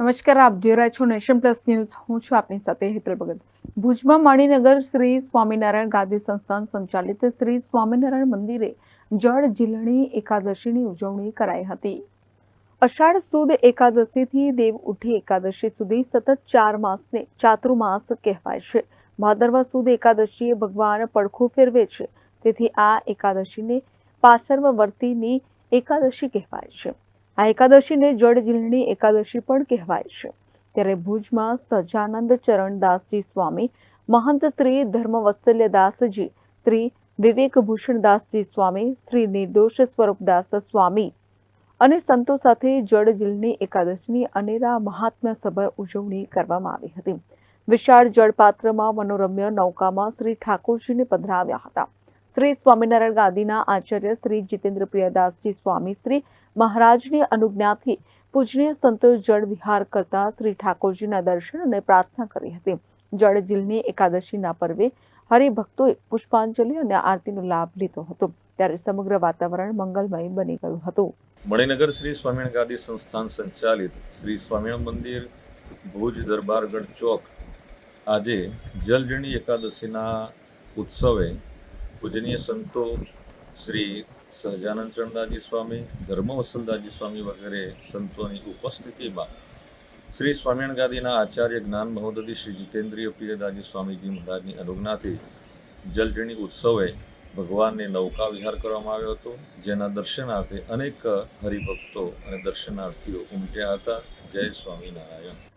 નમસ્કાર, આપ જોઈ રહ્યા છો નેશન પ્લસ ન્યૂઝ. હું છું આપની સાથે હેતલ ભગત. ભુજમાં માણીનગર શ્રી સ્વામિનારાયણ ગાદી સંસ્થાન સંચાલિત શ્રી સ્વામિનારાયણ મંદિરે જળ જીલણી એકાદશીની ઉજવણી કરાઈ હતી. અષાઢ સુદ એકાદશીથી દેવ ઉઠી એકાદશી સુધી સતત ચાર માસને ચાતુર્માસ કહેવાય છે. ભાદરવા સુદ એકાદશીએ ભગવાન પડખું ફેરવે છે. તેથી આ એકાદશીને પાછર્વવર્તીની એકાદશી કહેવાય છે. આ એકાદશીને જળ જીલણી એકાદશી પણ કહેવાય છે. ત્યારે ભુજમાં સજાનંદ ચરણદાસજી સ્વામી, મહંત શ્રી ધર્મવત્સલ્યદાસજી, શ્રી વિવેકભૂષણદાસજી સ્વામી, શ્રી નિર્દોષ સ્વરૂપદાસ સ્વામી અને સંતો સાથે જળ જીલણી એકાદશીની અનેરા મહાત્મ્યસભર ઉજવણી કરવામાં આવી હતી. વિશાળ જળપાત્રમાં મનોરમ્ય નૌકામાં શ્રી ઠાકોરજીને પધરાવ્યા હતા. શ્રી સ્વામિનારાયણ ગાદીના આચાર્ય શ્રી જીતેન્દ્ર પ્રિયદાસજી સ્વામી મહારાજની અનુજ્ઞાથી પૂજનીય સંતો જળ વિહાર કરતા શ્રી ઠાકોરજીના દર્શન અને પ્રાર્થના કરી હતી. જળ જીલની એકાદશીના પર્વે હરિભક્તોએ પુષ્પાંજલિ અને આરતીનો લાભ લીધો હતો. ત્યારે સમગ્ર વાતાવરણ મંગલમય બની ગયું હતું. મણિનગર શ્રી સ્વામિનારાયણ ગાદી સંસ્થાન સંચાલિત શ્રી સ્વામિનારાયણ મંદિર ભુજ દરબારગઢ ચોક આજે જલજણી એકાદશીના ઉત્સવે પૂજનીય સંતો શ્રી સહજાનંદ ચરણદાસજી સ્વામી, ધર્મવસલદાસજી સ્વામી વગેરે સંતોની ઉપસ્થિતિમાં શ્રી સ્વામિનારાયણ ગાદીના આચાર્ય જ્ઞાન મહોદધી શ્રી જીતેન્દ્રિય પ્રિયદાસજી સ્વામીજી મહારાજની અનુજ્ઞાથી જલજણી ઉત્સવે ભગવાનને નૌકા વિહાર કરવામાં આવ્યો હતો, જેના દર્શનાર્થે અનેક હરિભક્તો અને દર્શનાર્થીઓ ઉમટ્યા હતા. Jai Swaminarayan.